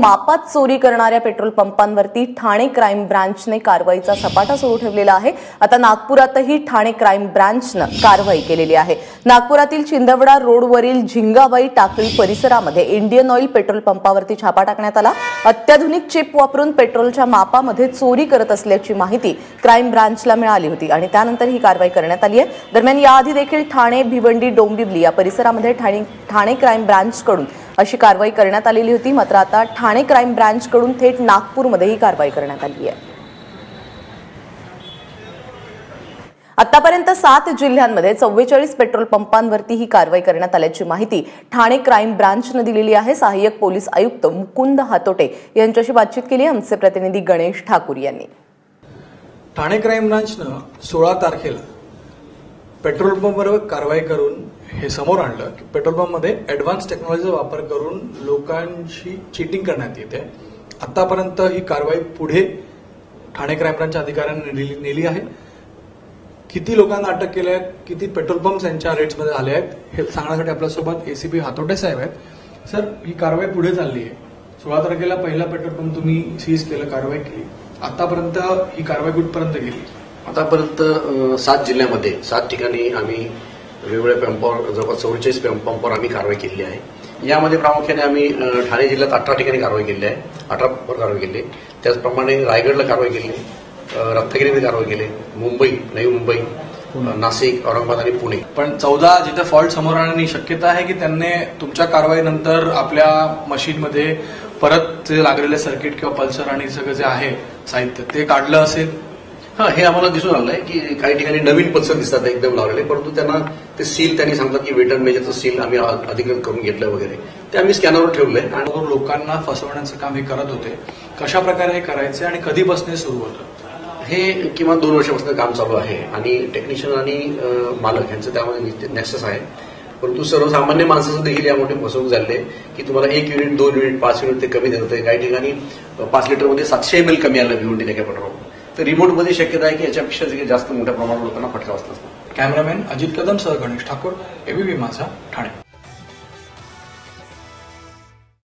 मापात चोरी करणाऱ्या पेट्रोल पंपांवरती ठाणे क्राईम ब्रँचने कारवाईचा सपाटा सुरू ठेवलेला आहे. आता नागपुरातही ठाणे क्राईम ब्रँचनं कारवाई केलेली आहे. नागपुरातील चिंदवडा रोडवरील झिंगाबाई टाकळी परिसरामध्ये इंडियन ऑइल पेट्रोल पंपावरती छापा टाकण्यात आला. अत्याधुनिक चिप वापरून पेट्रोलच्या मापामध्ये चोरी करत असल्याची माहिती क्राईम ब्रांचला मिळाली होती आणि त्यानंतर ही कारवाई करण्यात आली आहे. दरम्यान याआधी देखील ठाणे भिवंडी डोंबिवली या परिसरामध्ये ठाणे ठाणे क्राईम ब्रांचकडून अशी कारवाई करण्यात आलेली होती. मात्र आता ठाणे क्राईम ब्रांचकडून थेट नागपूरमध्ये ही कारवाई करण्यात आली आहे. आतापर्यंत सात जिल्ह्यांमध्ये चव्वेचाळीस पेट्रोल पंपांवरती ही कारवाई करण्यात आल्याची माहिती ठाणे क्राईम ब्रांचनं दिलेली आहे. सहाय्यक पोलीस आयुक्त मुकुंद हातोटे यांच्याशी बातचीत केली आमचे प्रतिनिधी गणेश ठाकूर यांनी. ठाणे क्राईम ब्रांचनं सोळा तारखेला पेट्रोल पंपवर कारवाई करून हे समोर आणलं की पेट्रोल पंपमध्ये ऍडव्हान्स टेक्नॉलॉजीचा वापर करून लोकांशी चिटिंग करण्यात येते. आतापर्यंत ही कारवाई पुढे ठाणे क्राईम ब्रांचच्या अधिकाऱ्यांनी नेली- नेली आहे. किती लोकांना अटक केल्या आहेत किती पेट्रोल पंप यांच्या रेट्समध्ये आले आहेत हे सांगण्यासाठी आपल्यासोबत एसीपी हातोटे साहेब आहेत. सर ही कारवाई पुढे चालली आहे. सोळा तारखेला पहिला पेट्रोल पंप तुम्ही सीज केलं कारवाई केली. आतापर्यंत ही कारवाई कुठपर्यंत गेली? आतापर्यंत सात जिल्ह्यामध्ये सात ठिकाणी आम्ही वेगवेगळ्या पंपावर जवळपास चौवेचाळीस पंपावर आम्ही कारवाई केली आहे. यामध्ये प्रामुख्याने आम्ही ठाणे जिल्ह्यात अठरा ठिकाणी कारवाई केली आहे. अठरा वर कारवाई केली आहे. त्याचप्रमाणे रायगडला कारवाई केली रत्नागिरीमध्ये कारवाई केली. मुंबई नवी मुंबई नाशिक औरंगाबाद आणि पुणे. पण चौदा जिथे फॉल्ट समोर आणण्याची शक्यता आहे की त्यांनी तुमच्या कारवाईनंतर आपल्या मशीनमध्ये परत जे लागलेले सर्किट किंवा पल्सर आणि सगळं जे आहे साहित्य ते काढलं असेल? हा हे आम्हाला दिसून आलंय की काही ठिकाणी नवीन पल्सर दिसतात एकदम लावलेले परंतु त्यांना ते सील त्यांनी सांगतात की वेट अँड मेजरचं सील आम्ही अधिकृत करून घेतलं वगैरे. ते आम्ही स्कॅनरवर ठेवलंय. आणि लोकांना फसवण्याचं काम हे करत होते. कशा प्रकारे हे करायचे आणि कधीपासून हे सुरू होतं? हे किमान दोन वर्षापासून काम चालू आहे. आणि टेक्निशियन आणि मालक यांचं त्यामध्ये नेक्सस आहे. परंतु सर्वसामान्य माणसाचं देखील यामध्ये फसवणूक झाली की तुम्हाला एक युनिट दोन युनिट पाच युनिट ते कमी देत होते. काही ठिकाणी पाच लिटरमध्ये सातशे एम एल कमी आलं भिवंडी एका पेट्रोल तर रिमोटमध्ये शक्यता आहे की याच्यापेक्षा जे जास्त मोठ्या प्रमाणात लोकांना फटका बसला कॅमेरामॅन अजित कदम सह गणेश ठाकूर एबीपी माझा ठाणे.